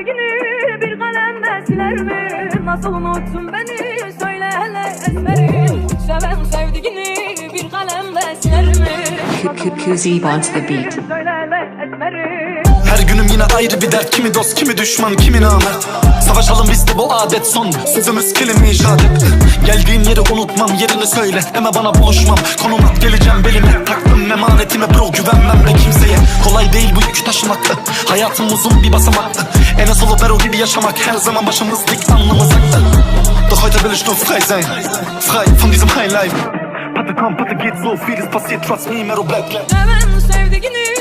sevdiğini bir kalemle siler mi? Nasıl unuttun beni söyle hele esmerim Seven sevdiğini bir kalemle siler mi? Kuzi wants the beat. Söyle hele esmerim Her günüm yine ayrı bir dert. Kimi dost kimi düşman kimi namert. Savaşalım biz de bu adet son. Sözümüz kelime icat et Geldiğim yeri unutmam yerini söyle. Deme bana buluşmam. Konum at geleceğim belime. Taktım emanetime bro güvenmem de kimseye. Kolay değil bu yükü taşımak. Hayatım uzun bir basamak. En az bero gibi yaşamak. Her zaman başımız dik alnımız akta Doch heute will ich nur frei sein. Frei von diesem Highlife. Bitte komm, bitte geht so vieles passiert Trust me, Mero bleib gleich. Seven sevdiğini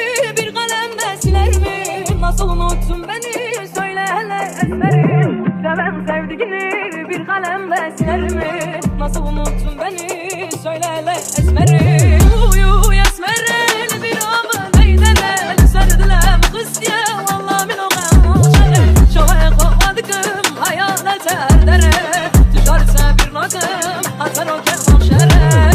Seven sevdiğini bir kalemle siler mi? Nasıl unuttun beni? Söyle hele esmerim Uyu esmerim bir amı neydele Serdilem kız ya valla min o gamuşere Şovaya kovadıkım hayalet erdere Düşerse bir nakım atar o kemoşere Uyu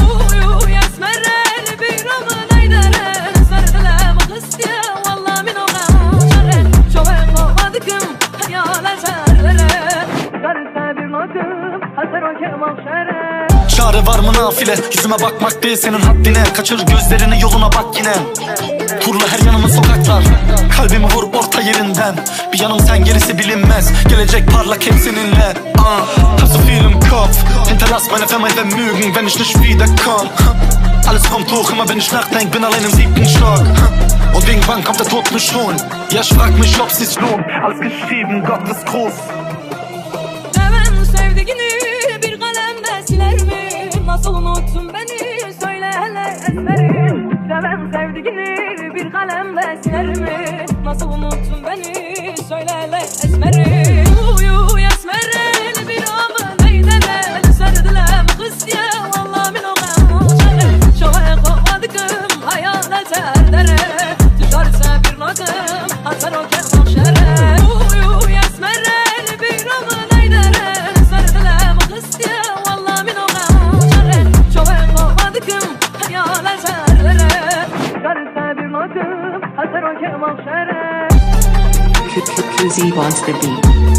Çare var mı nafile? Yüzüme bakmak değil senin haddine. Kaçır gözlerini yoluna bak yine. Turla her yanımın sokaklar. Kalbimi vur orta yerinden. Bir yanım sen gerisi bilinmez. Gelecek parlak hep seninle. Uh, Hab so viel im Kopf Hinterlass meine vermeinte Mügen Wenn ich nicht wiederkomm Alles kommt hoch, immer wenn ich nachdenk Bin allein im siebten Stock. Und irgendwann kommt der Tod mich holen Ja, ich frag mich, ob sich's lohnt. Alles geschrieben, Gott ist groß Nasıl unuttun beni söyle hele esmerim Seven sevdiğini bir kalemle siler mi? Nasıl unuttun beni söyle hele esmerim Uyu esmerim bir amı neydele Serdilem kız ya valla min o gamuşere Şovaya kovadıkım hayalet erdere Düşerse bir nakım atar o kemoşere Uyu bir nakım atar o kemoşere Kuzi wants the beat.